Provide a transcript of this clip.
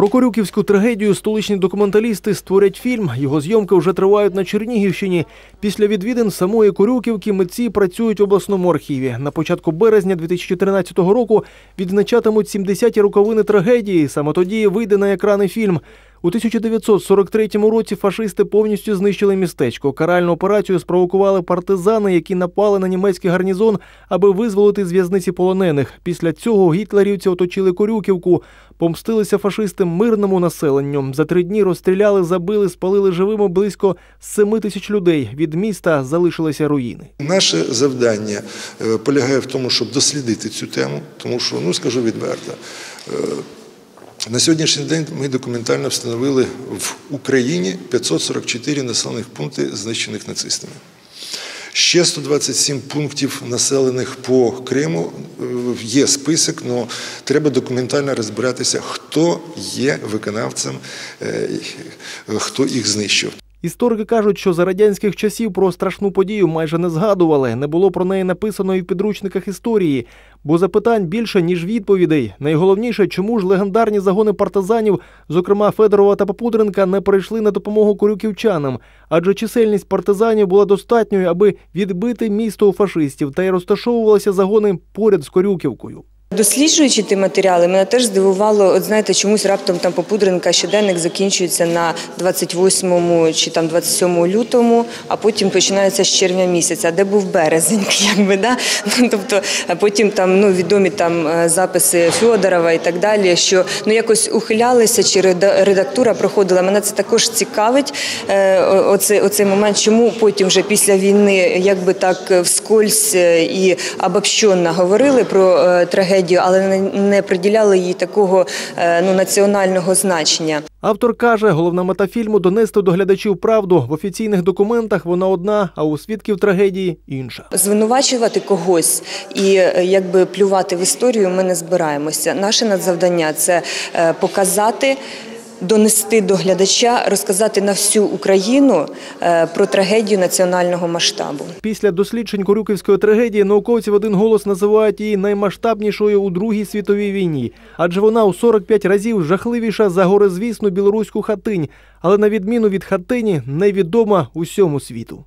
Про Корюківську трагедію столичні документалісти створять фільм. Його зйомки вже тривають на Чернігівщині. Після відвідин самої Корюківки митці працюють в обласному архіві. На початку березня 2014 року відзначатимуть 70-ті роковини трагедії. Саме тоді вийде на екрани фільм. У 1943 році фашисти повністю знищили містечко. Каральну операцію спровокували партизани, які напали на німецький гарнізон, аби визволити з в'язниці полонених. Після цього гітлерівці оточили Корюківку, помстилися фашистам мирному населенню. За три дні розстріляли, забили, спалили живими близько 7 тисяч людей. Від міста залишилися руїни. Наше завдання е, полягає в тому, щоб дослідити цю тему, тому що, ну скажу відверто, е, на сьогоднішній день ми документально встановили в Україні 544 населених пункти, знищених нацистами. Ще 127 пунктів населених по Криму е, є список, але треба документально розбиратися, хто є виконавцем, е, хто їх знищив. Історики кажуть, що за радянських часів про страшну подію майже не згадували. Не було про неї написано і в підручниках історії, бо запитань більше ніж відповідей. Найголовніше, чому ж легендарні загони партизанів, зокрема Федорова та Попудренка, не прийшли на допомогу корюківчанам, адже чисельність партизанів була достатньою, аби відбити місто у фашистів, та й розташовувалися загони поряд з Корюківкою. Досліджуючи ті матеріали, мене теж здивувало, от знаєте, чомусь раптом там Попудренка щоденник закінчується на 28 чи там 27 лютому, а потім починається з червня місяця, де був березень, якби да. Ну тобто, потім там ну відомі там е, записи Фьодорова і так далі, що ну якось ухилялися, чи редактура проходила. Мене це також цікавить. е, Оцей, оцей момент, чому потім вже після війни, якби так вскользь е, і обобщенно говорили про е, трагедію, але не, приділяли їй такого е, ну національного значення. Автор каже, головна мета фільму донести до глядачів правду. В офіційних документах вона одна, а у свідків трагедії інша. Звинувачувати когось і е, якби плювати в історію ми не збираємося. Наше надзавдання це е, показати. Донести до глядача, розказати на всю Україну е, про трагедію національного масштабу. Після досліджень Корюківської трагедії науковці в один голос називають її наймасштабнішою у Другій світовій війні, адже вона у 45 разів жахливіша за горизвісну білоруську хатинь, але на відміну від хатині невідома усьому світу.